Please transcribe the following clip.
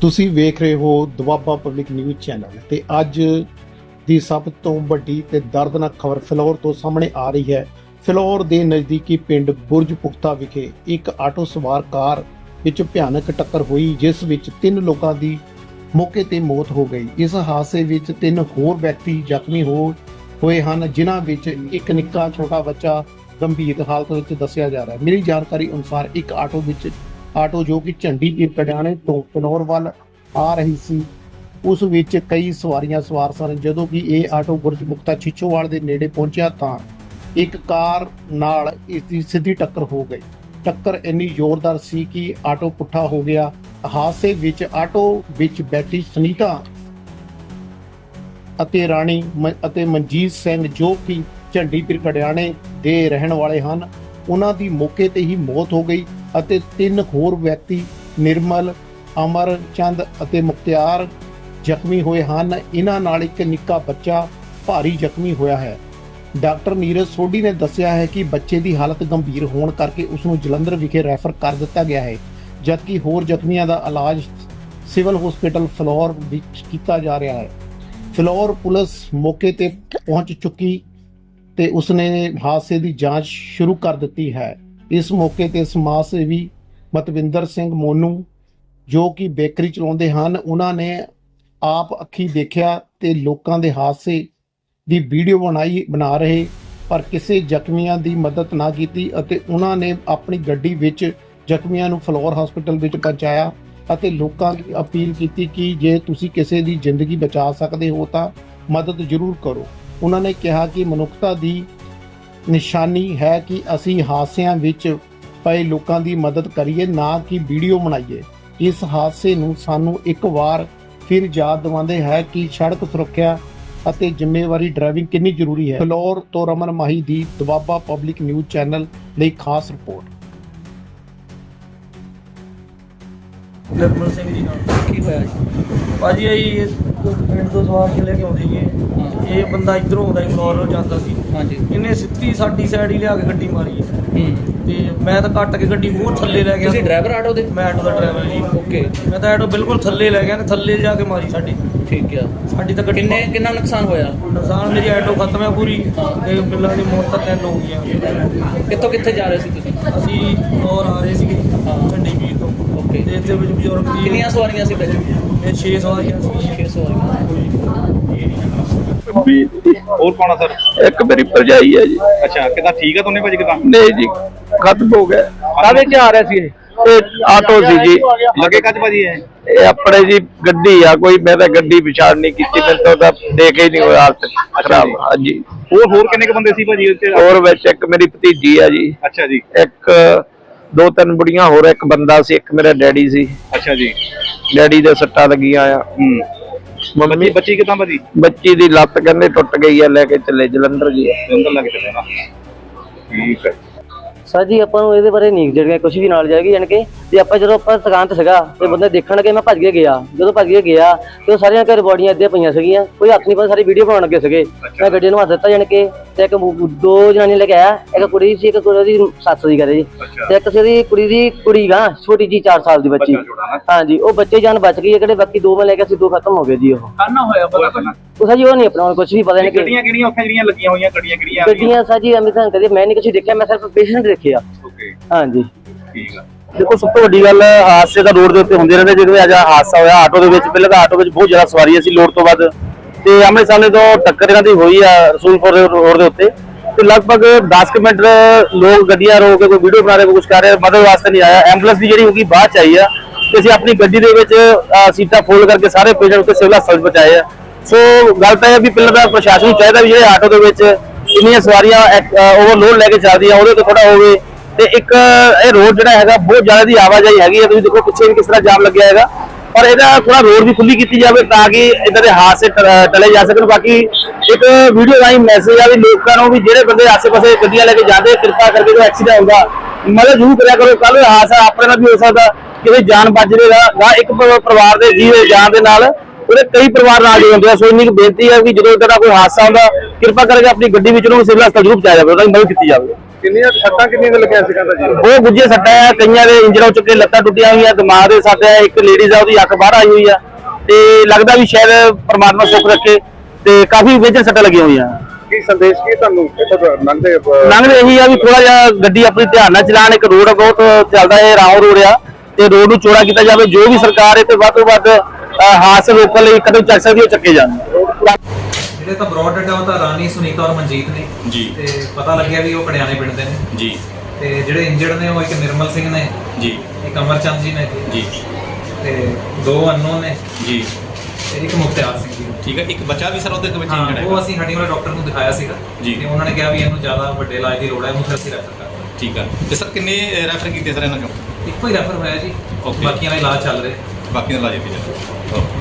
ਤੁਸੀਂ ਵੇਖ ਰਹੇ ਹੋ ਦੁਆਬਾ ਪਬਲਿਕ ਨਿਊਜ਼ ਚੈਨਲ ਤੇ ਅੱਜ ਦੀ ਸਭ ਤੋਂ ਵੱਡੀ ਤੇ ਦਰਦਨਾਕ ਖਬਰ ਫਿਲੌਰ ਤੋਂ ਸਾਹਮਣੇ ਆ ਰਹੀ ਹੈ। ਫਿਲੌਰ ਦੇ ਨਜ਼ਦੀਕੀ ਪਿੰਡ ਬੁਰਜ ਪੁਖਤਾ ਵਿਖੇ ਇੱਕ ਆਟੋ ਸਵਾਰ ਕਾਰ ਵਿੱਚ ਭਿਆਨਕ ਟੱਕਰ ਹੋਈ, ਜਿਸ ਵਿੱਚ ਤਿੰਨ ਲੋਕਾਂ ਦੀ ਮੌਕੇ ਤੇ ਮੌਤ ਹੋ ਗਈ। ਇਸ ਹਾਦਸੇ ਵਿੱਚ ਤਿੰਨ ਹੋਰ ਵਿਅਕਤੀ ਜ਼ਖਮੀ ਹੋ ਹੋਏ ਹਨ, ਜਿਨ੍ਹਾਂ ਵਿੱਚ ਇੱਕ ਨਿੱਕਾ, ਛੋਟਾ ਬੱਚਾ ਗੰਭੀਰ ਹਾਲਤ ਵਿੱਚ ਦੱਸਿਆ ਜਾ ਰਿਹਾ ਹੈ। ਮੇਰੀ ਜਾਣਕਾਰੀ ਅਨੁਸਾਰ ਇੱਕ ਆਟੋ ਵਿੱਚ ਆਟੋ ਜੋ ਕਿ ਝੰਡੀ ਝੰਡੀਪੀਰ ਕਡਿਆਣੇ ਤੋਂ ਪਨੌਰ ਵੱਲ ਆ ਰਹੀ ਸੀ, ਉਸ ਵਿੱਚ ਕਈ ਸਵਾਰੀਆਂ ਸਵਾਰ ਸਨ। ਜਦੋਂ ਕਿ ਇਹ ਆਟੋ ਗੁਰਜਮੁਖਤਾ ਛਿੱਛੋਵਾਲ ਦੇ ਨੇੜੇ ਪਹੁੰਚਿਆ ਤਾਂ ਇੱਕ ਕਾਰ ਨਾਲ ਇਸ ਦੀ ਸਿੱਧੀ ਟੱਕਰ ਹੋ ਗਈ। ਟੱਕਰ ਇੰਨੀ ਜ਼ੋਰਦਾਰ ਸੀ ਕਿ ਆਟੋ ਪੁੱਠਾ ਹੋ ਗਿਆ। ਹਾਦਸੇ ਵਿੱਚ ਆਟੋ ਵਿੱਚ ਬੈਠੀ ਸੁਨੀਤਾ ਅਤੇ ਰਾਣੀ ਅਤੇ ਮਨਜੀਤ ਸਿੰਘ ਜੋ ਕਿ ਝੰਡੀਪੀਰ ਕੜਿਆਣੇ ਦੇ ਰਹਿਣ ਵਾਲੇ ਹਨ, ਉਹਨਾਂ ਦੀ ਮੌਕੇ ਤੇ ਹੀ ਮੌਤ ਹੋ ਗਈ। ਅਤੇ ਤਿੰਨ ਹੋਰ ਵਿਅਕਤੀ ਨਿਰਮਲ ਅਮਰ ਚੰਦ ਅਤੇ ਮੁਖਤਿਆਰ ਜ਼ਖਮੀ ਹੋਏ ਹਨ। ਇਹਨਾਂ ਨਾਲ ਇੱਕ ਨਿੱਕਾ ਬੱਚਾ ਭਾਰੀ ਜ਼ਖਮੀ ਹੋਇਆ ਹੈ। ਡਾਕਟਰ ਨੀਰਜ ਸੋਢੀ ਨੇ ਦੱਸਿਆ ਹੈ ਕਿ ਬੱਚੇ ਦੀ ਹਾਲਤ ਗੰਭੀਰ ਹੋਣ ਕਰਕੇ ਉਸ ਨੂੰ ਜਲੰਧਰ ਵਿਖੇ ਰੈਫਰ ਕਰ ਦਿੱਤਾ ਗਿਆ ਹੈ, ਜਦਕਿ ਹੋਰ ਜ਼ਖਮੀਆਂ ਦਾ ਇਲਾਜ ਸਿਵਲ ਹਸਪੀਟਲ ਫਲੋਰ ਵਿੱਚ ਕੀਤਾ ਜਾ ਰਿਹਾ ਹੈ। ਫਲੋਰ ਪੁਲਿਸ ਮੌਕੇ ਤੇ ਪਹੁੰਚ ਚੁੱਕੀ ਤੇ ਉਸਨੇ ਹਾਦਸੇ ਦੀ ਜਾਂਚ ਸ਼ੁਰੂ ਕਰ ਦਿੱਤੀ ਹੈ। ਇਸ ਮੌਕੇ ਤੇ ਸਮਾਜ ਸੇਵੀ ਮਤਵਿੰਦਰ ਸਿੰਘ ਮੋਨੂ, ਜੋ ਕਿ ਬੇਕਰੀ ਚਲਾਉਂਦੇ ਹਨ, ਉਹਨਾਂ ਨੇ ਆਪ ਅੱਖੀ ਦੇਖਿਆ ਤੇ ਲੋਕਾਂ ਦੇ ਹਾਦਸੇ ਦੀ ਵੀਡੀਓ ਬਣਾਈ, ਬਣਾ ਰਹੇ, ਪਰ ਕਿਸੇ ਜ਼ਖਮੀਆਂ ਦੀ ਮਦਦ ਨਾ ਕੀਤੀ ਅਤੇ ਉਹਨਾਂ ਨੇ ਆਪਣੀ ਗੱਡੀ ਵਿੱਚ ਜ਼ਖਮੀਆਂ ਨੂੰ ਫਲੋਰ ਹਸਪੀਟਲ ਵਿੱਚ ਪਹੁੰਚਾਇਆ ਅਤੇ ਲੋਕਾਂ ਦੀ ਅਪੀਲ ਕੀਤੀ ਕਿ ਜੇ ਤੁਸੀਂ ਕਿਸੇ ਦੀ ਜ਼ਿੰਦਗੀ ਬਚਾ ਸਕਦੇ ਹੋ ਤਾਂ ਮਦਦ ਜ਼ਰੂਰ ਕਰੋ। ਉਹਨਾਂ ਨੇ ਕਿਹਾ ਕਿ ਮਨੁੱਖਤਾ ਦੀ ਨਿਸ਼ਾਨੀ ਹੈ ਕਿ ਅਸੀਂ ਹਾਦਸਿਆਂ ਵਿੱਚ ਪਏ ਲੋਕਾਂ ਦੀ ਮਦਦ ਕਰੀਏ, ਨਾ ਕਿ ਵੀਡੀਓ ਬਣਾਈਏ। ਇਸ ਹਾਦਸੇ ਨੂੰ ਸਾਨੂੰ ਇੱਕ ਵਾਰ ਫਿਰ ਯਾਦ ਦਿਵਾਉਂਦੇ ਹੈ ਕਿ ਸੜਕ ਸੁਰੱਖਿਆ ਅਤੇ ਜ਼ਿੰਮੇਵਾਰੀ ਡਰਾਈਵਿੰਗ ਕਿੰਨੀ ਜ਼ਰੂਰੀ ਹੈ। ਫਲੋਰ ਤੋਂ ਰਮਨ ਮਾਹੀ ਦੀ ਦੁਆਬਾ ਪਬਲਿਕ ਨਿਊਜ਼ ਚੈਨਲ ਲਈ ਖਾਸ ਰਿਪੋਰਟ। ਨਿਰਮਲ ਸਿੰਘ ਜੀ ਨਾਲ। ਕੀ ਹੋਇਆ ਜੀ? ਭਾਜੀ ਇਹ ਪਿੰਡ ਤੋਂ ਸਵਾਰ ਕੇ ਲੈ ਕੇ ਆਉਂਦੇ ਸੀ ਇਹ। ਬੰਦਾ ਇਧਰੋਂ ਆਉਂਦਾ ਨੂੰ ਜਾਂਦਾ ਸੀ। ਹਾਂਜੀ। ਇਹਨੇ ਸਿੱਧੀ ਸਾਡੀ ਸਾਈਡ ਹੀ ਲਿਆ ਕੇ ਗੱਡੀ ਮਾਰੀ। ਤੇ ਮੈਂ ਤਾਂ ਕੱਟ ਕੇ ਗੱਡੀ ਹੋਰ ਥੱਲੇ ਲੈ ਗਿਆ। ਤੁਸੀਂ ਡਰਾਈਵਰ ਆਟੋ ਦੇ? ਮੈਂ ਆਟੋ ਦਾ ਡਰਾਈਵਰ ਜੀ। ਓਕੇ ਮੈਂ ਤਾਂ ਆਟੋ ਬਿਲਕੁਲ ਥੱਲੇ ਲੈ ਗਿਆ ਤੇ ਥੱਲੇ ਜਾ ਕੇ ਮਾਰੀ ਸਾਡੀ। ਠੀਕ ਆ। ਸਾਡੀ ਤਾਂ ਗੱਡੀ ਕਿੰਨੇ ਕਿੰਨਾ ਨੁਕਸਾਨ ਹੋਇਆ? ਨੁਕਸਾਨ ਮੇਰੀ ਆਟੋ ਖਤਮ ਹੈ ਪੂਰੀ। ਤੇ ਬਿੱਲਾਂ ਦੀ ਮੌਤ ਤਾਂ ਤਿੰਨ ਹੋ ਗਈਆਂ। ਕਿੱਥੋਂ ਕਿੱਥੇ ਜਾ ਰਹੇ ਸੀ ਤੁਸੀਂ? ਅਸੀਂ ਫਲੋਰ ਆ ਰਹੇ ਸੀਗੇ। ਹਾਂ। ਝੰਡੀ ਵੀਰ ਤੋਂ ਓਕੇ ਤੇ ਇੱਥੇ ਵਿੱਚ ਬਜ਼ੁਰਗ ਜੀ ਕਿੰਨੀਆਂ ਸਵਾਰੀਆਂ ਸੀ ਵਿੱਚ ਇਹ 6 ਸਵਾਰੀਆਂ ਸੀ। 6 ਸਵਾਰੀਆਂ। ਹੋਰ ਕੌਣ ਆ ਸਰ? ਇੱਕ ਮੇਰੀ ਭਰਜਾਈ ਹੈ ਜੀ। ਅੱਛਾ ਕਿਦਾਂ ਠੀਕ ਆ ਦੋਨੇ ਭਾਜੀ ਕਿਦਾਂ? ਨਹੀਂ ਜੀ ਖਤਮ ਹੋ ਗਿਆ। ਕਾਹਦੇ ਚ ਆ ਰਹੇ ਸੀ ਇਹ? ਆਟੋ ਸੀ ਜੀ। ਲੱਗੇ ਕੱਜ ਭਾਜੀ ਇਹ? ਇਹ ਆਪਣੇ ਜੀ ਗੱਡੀ ਆ ਕੋਈ ਮੈਂ ਤਾਂ ਗੱਡੀ ਵਿਚਾਰ ਨਹੀਂ ਕੀਤੀ ਮੈਂ ਤਾਂ ਉਹਦਾ ਦੇਖ ਹੀ ਨਹੀਂ ਹੋਇਆ ਹਾਲਤ ਖਰਾਬ ਜੀ। ਹਾਂਜੀ। ਹੋਰ ਹੋਰ ਕਿੰਨੇ ਕ ਬੰਦੇ ਸੀ ਭਾਜੀ ਉੱਥੇ? ਹੋਰ ਵਿੱਚ ਇੱਕ ਮੇਰੀ ਭਤੀਜੀ ਆ ਜੀ। ਅੱਛਾ ਜੀ। ਇੱਕ ਦੋ ਤਿੰਨ ਬੁੜੀਆਂ ਹੋਰ ਇੱਕ ਬੰਦਾ ਸੀ ਇੱਕ ਮੇਰਾ ਡੈਡੀ ਸੀ। ਅੱਛਾ ਜੀ। ਡੈਡੀ ਦੇ ਸੱਟਾਂ ਲੱਗੀਆਂ ਆ। ਹੂੰ। ਮੰਮੀ ਬੱਚੀ ਕਿਦਾਂ ਭਾਜੀ ਬੱਚੀ ਦੀ ਲੱਤ ਕਹਿੰਦੇ ਟੁੱਟ ਗਈ ਆ ਲੈ ਕੇ ਚੱਲੇ ਜਲੰਧਰ ਜੀ। ਅੰਦਰ ਲੱਗ ਚੱਲੇ ਨਾ ਠੀਕ ਹੈ। ਸਰ ਜੀ ਆਪਾਂ ਨੂੰ ਇਹਦੇ ਬਾਰੇ ਨਹੀਂ ਜਿਹੜੀਆਂ ਕੁਝ ਵੀ ਨਾਲ ਜਾਏਗੀ ਜਾਣ ਕੇ ਤੇ ਆਪਾਂ ਜਦੋਂ ਆਪਾਂ ਦੁਕਾਨ ਤੇ ਸੀਗਾ ਤੇ ਬੰਦੇ ਦੇਖਣ ਲੱਗੇ ਮੈਂ ਭੱਜ ਕੇ ਗਿਆ। ਜਦੋਂ ਭੱਜ ਕੇ ਗਿਆ ਤੇ ਉਹ ਸਾਰੀਆਂ ਘਰ ਬੋਡੀਆਂ ਇੱਦਾਂ ਪਈਆਂ ਸੀਗੀਆਂ। ਕੋਈ ਹੱਥ ਨਹੀਂ ਪਾ ਸਾਰੀ ਵੀਡੀਓ ਬਣਾਉਣ ਲੱਗੇ ਸੀਗੇ। ਮੈਂ ਗੱਡੀ ਨੂੰ ਹੱਥ ਦਿੱਤਾ ਜਾਣ ਕੇ ਤੇ ਇੱਕ ਦੋ ਜਨਾਨੀ ਲੈ ਕੇ ਆਇਆ ਇੱਕ ਕੁੜੀ ਸੀ ਇੱਕ ਕੁੜੀ ਦੀ ਸੱਸ ਦੀ ਕਰੇ ਜੀ। ਤੇ ਇੱਕ ਸੀ ਉਹਦੀ ਕੁੜੀ ਦੀ ਕੁੜੀ ਗਾ ਛੋਟੀ ਜੀ 4 ਸਾਲ ਦੀ ਬੱਚੀ। ਹਾਂਜੀ ਉਹ ਬੱਚੇ ਜਾਨ ਬਚ ਗਈ ਹੈ ਕਿਹੜੇ ਬਾਕੀ ਦੋ ਮੈਂ ਲੈ ਕੇ ਸੀ ਦੋ ਖਤਮ ਹੋ ਗਏ ਜੀ ਉਹ। ਕਾਨਾ ਹੋਇਆ? ਪਤਾ ਉਹ ਸਰ ਜੀ ਉਹ ਨਹੀਂ ਆਪਣਾ ਕੁਝ ਵੀ ਪਤਾ ਨਹੀਂ ਕਿ ਗੱਡੀਆਂ ਕਿਹੜੀਆਂ ਉੱਥੇ ਜਿਹੜੀਆਂ ਲੱਗੀਆਂ ਹੋਈਆਂ ਗੱਡੀਆਂ ਕਿਹੜੀਆਂ ਗੱਡੀਆਂ ਸਰ ਜੀ ਅਮਿਤਾਂ ਕਦੇ ਮੈਂ ਨਹੀਂ ਕੁਝ ਦੇਖਿਆ ਮੈਂ ਸਿਰਫ ਪੇਸ਼ੈਂਟ ਦੇਖਿਆ ਓਕੇ ਹਾਂਜੀ। ਠੀਕ ਆ। ਦੇਖੋ ਸਭ ਤੋਂ ਵੱਡੀ ਗੱਲ ਹਾਦਸੇ ਤਾਂ ਰੋਡ ਦੇ ਉੱਤੇ ਹੁੰਦੇ ਰਹਿੰਦੇ ਜਿਵੇਂ ਅੱਜ ਆਹ ਹਾਦਸਾ ਹੋਇਆ ਆਟੋ ਦੇ ਵਿੱਚ ਪਹਿਲਾਂ ਤਾਂ ਆਟੋ ਵਿੱਚ ਬਹੁਤ ਜ਼ਿਆਦਾ ਸਵਾਰੀ ਸੀ ਲੋਡ ਤੋਂ ਵੱਧ ਤੇ ਆਮਣੇ ਸਾਹਮਣੇ ਤੋਂ ਟੱਕਰ ਇਹਨਾਂ ਦੀ ਹੋਈ ਆ ਰਸੂਲਪੁਰ ਰੋਡ ਦੇ ਉੱਤੇ। ਤੇ ਲਗਭਗ 10 ਕੁ ਮਿੰਟ ਲੋਕ ਗੱਡੀਆਂ ਰੋਕ ਕੇ ਕੋਈ ਵੀਡੀਓ ਬਣਾ ਰਹੇ ਕੋਈ ਕੁਝ ਕਰ ਰਹੇ ਮਦਦ ਵਾਸਤੇ ਨਹੀਂ ਆਇਆ। ਐਂਬੂਲੈਂਸ ਦੀ ਜਿਹੜੀ ਹੋਗੀ ਬਾਅਦ ਚ ਆਈ ਆ। ਤੇ ਅਸੀਂ ਆਪਣੀ ਗੱਡੀ ਦੇ ਵਿੱਚ ਅਹ, ਸੀਟਾਂ ਫੋਲਡ ਕਰਕੇ ਸਾਰੇ ਪੇਸ਼ੈਂਟ ਉੱਤੇ ਸਿਵਲ ਹਸਪਤਾਲ ਪਹੁੰਚਾਏ ਆ। ਸੋ ਗੱਲ ਤਾਂ ਇਹ ਵੀ ਪਹਿਲਾਂ ਤਾਂ ਪ੍ਰਸ਼ਾਸਨ ਨੂੰ ਚਾਹੀਦਾ ਵੀ ਜਿਹੜੇ ਆਟੋ ਦੇ ਵਿੱਚ ਇੰਨੀਆਂ ਸਵਾਰੀਆਂ ਓਵਰਲੋਡ ਲੈ ਕੇ ਚੱਲਦੀਆਂ ਉਹਦੇ ਤੇ ਥੋੜਾ ਹੋਵੇ। ਤੇ ਇੱਕ, ਇਹ ਰੋਡ ਜਿਹੜਾ ਹੈਗਾ, ਬਹੁਤ ਜ਼ਿਆਦਾ ਦੀ ਆਵਾਜਾਈ ਹੈਗੀ ਹੈ ਤੁਸੀਂ ਦੇਖੋ ਪਿੱਛੇ ਵੀ ਕਿਸ ਤਰ੍ਹਾਂ ਜਾਮ ਲੱਗਿਆ ਹੈਗਾ। ਪਰ ਇਹਦਾ ਥੋੜਾ ਰੋਡ ਵੀ ਖੁੱਲੀ ਕੀਤੀ ਜਾਵੇ ਤਾਂ ਕਿ ਇਦਾਂ ਦੇ ਹਾਦਸੇ ਟਲੇ ਜਾ ਸਕਣ। ਬਾਕੀ ਇੱਕ ਵੀਡੀਓ ਰਾਹੀਂ ਮੈਸੇਜ ਆ ਵੀ ਲੋਕਾਂ ਨੂੰ ਵੀ ਜਿਹੜੇ ਬੰਦੇ ਆਸੇ-ਪਾਸੇ ਗੱਡੀਆਂ ਲੈ ਕੇ ਜਾਂਦੇ, ਕਿਰਪਾ ਕਰਕੇ ਜੋ ਐਕਸੀਡੈਂਟ ਹੁੰਦਾ, ਮਦਦ ਜ਼ਰੂਰ ਕਰਿਆ ਕਰੋ। ਕੱਲ ਹਾਦਸਾ ਆਪਣੇ ਨਾਲ ਵੀ ਹੋ ਸਕਦਾ। ਕਿਸੇ ਜਾਨ ਬਚ ਜਾਏਗਾ ਇੱਕ ਪਰਿਵਾਰ ਦੇ ਜੀਵ ਜਾਨ ਦੇ ਨਾਲ ਉਹਦੇ ਕਈ ਪਰਿਵਾਰ ਨਾਲ ਜੁੜੇ ਹੁੰਦੇ ਆ ਸੋ ਇੰਨੀ ਕੁ ਬੇਨਤੀ ਹੈ ਕਿ ਜਦੋਂ ਇਦਾਂ ਦਾ ਕੋਈ ਹਾਦਸਾ ਹੁੰਦਾ ਕਿਰਪਾ ਕਰਕੇ ਆਪਣੀ ਗੱਡੀ ਵਿੱਚ ਉਹਨੂੰ ਸਿਵਲ ਹਸਪਤਾਲ ਜ਼ਰੂਰ ਪਹੁੰਚਾਇਆ ਜਾਵੇ ਉਹਦਾ ਮਦਦ ਕੀਤੀ ਜਾਵੇ। ਕਿੰਨੀਆਂ ਸੱਟਾਂ ਕਿੰਨੀਆਂ ਕੁ ਲੱਗੀਆਂ ਸੀ ਕਹਿੰਦਾ ਜੀ? ਉਹ ਗੁੱਜੇ ਸੱਟਾਂ ਆ ਕਈਆਂ ਦੇ ਇੰਜਰ ਹੋ ਚੁੱਕੇ ਲੱਤਾਂ ਟੁੱਟੀਆਂ ਹੋਈਆਂ ਦਿਮਾਗ ਦੇ ਸੱਟ ਆ ਇੱਕ ਲੇਡੀਜ਼ ਆ ਉਹਦੀ ਅੱਖ ਬਾਹਰ ਆਈ ਹੋਈ ਆ ਤੇ ਲੱਗਦਾ ਵੀ ਸ਼ਾਇਦ ਪਰਮਾਤਮਾ ਸੁੱਖ ਰੱਖੇ ਤੇ ਕਾਫੀ ਸੱਟਾਂ ਲੱਗੀਆਂ ਹੋਈਆਂ। ਕੀ ਸੰਦੇਸ਼ ਕੀ ਤੁਹਾਨੂੰ? ਇੱਥੋਂ ਤੋਂ ਲੰਘਦੇ ਅਹ, ਲੰਘਦੇ ਇਹੀ ਆ ਵੀ ਥੋੜਾ ਜਿਹਾ ਗੱਡੀ ਆਪਣੀ ਧਿਆਨ ਨਾਲ ਚਲਾਣ ਇੱਕ ਰੋਡ ਬਹੁਤ ਚੱਲਦਾ ਹੈ ਰਾਉ ਰੋਡ ਆ ਤੇ ਰੋਡ ਨੂੰ ਚੌੜਾ ਕੀਤਾ ਜਾਵੇ ਜੋ ਵੀ ਸਰਕਾਰ ਇਹ ਤੇ ਵੱਧ ਤੋਂ ਵੱਧ ਹਾਦਸੇ ਰੋਕਣ ਲਈ ਕਦਮ ਚੱਕ ਸਕਦੀ ਹੈ ਉਹ ਚੱਕੇ ਜਾਣ। ਜਿਹੜੇ ਤਾਂ ਬ੍ਰੌਡ ਆ ਉਹ ਤਾਂ ਰਾਣੀ ਸੁਨੀਤਾ ਔਰ ਮਨਜੀਤ ਨੇ। ਜੀ। ਤੇ ਪਤਾ ਲੱਗਿਆ ਵੀ ਉਹ ਕੜਿਆਣੇ ਪਿੰਡ ਦੇ ਨੇ। ਜੀ। ਤੇ ਜਿਹੜੇ ਇੰਜਰਡ ਨੇ ਉਹ ਇੱਕ ਨਿਰਮਲ ਸਿੰਘ ਨੇ। ਜੀ। ਇੱਕ ਅਮਰਚੰਦ ਜੀ ਨੇ। ਜੀ। ਤੇ ਦੋ ਅਨਨੋਨ ਨੇ। ਜੀ। ਤੇ ਇੱਕ ਮੁਖਤਿਆਰ ਸਿੰਘ ਜੀ। ਠੀਕ ਹੈ ਇੱਕ ਬੱਚਾ ਵੀ ਸਰ ਉਹਦੇ ਵਿੱਚ ਹਾਂ ਇੰਜਰਡ ਉਹ ਅਸੀਂ ਹੱਡੀ ਵਾਲੇ ਡਾਕਟਰ ਨੂੰ ਦਿਖਾਇਆ ਸੀਗਾ। ਜੀ। ਤੇ ਉਹਨਾਂ ਨੇ ਕਿਹਾ ਵੀ ਇਹਨੂੰ ਜ਼ਿਆਦਾ ਵੱਡੇ ਇਲਾਜ ਦੀ ਲੋੜ ਹੈ ਉਹਨੂੰ ਫਿਰ ਅਸੀਂ ਰੈਫਰ ਠੀਕ ਹੈ ਤੇ ਸਰ ਕਿੰਨੇ ਰੈਫਰ ਕੀਤੇ ਸਰ ਇਹਨਾਂ ਚੋਂ? ਇੱਕੋ ਹੀ ਰੈਫਰ ਹੋਇਆ ਜੀ. ਬਾਕੀਆਂ ਦਾ ਇਲਾਜ ਚੱਲ ਰਿਹਾ। ਬਾਕੀ ਦਾ ਇਲਾਜ ਕੀਤੀ ਓਕੇ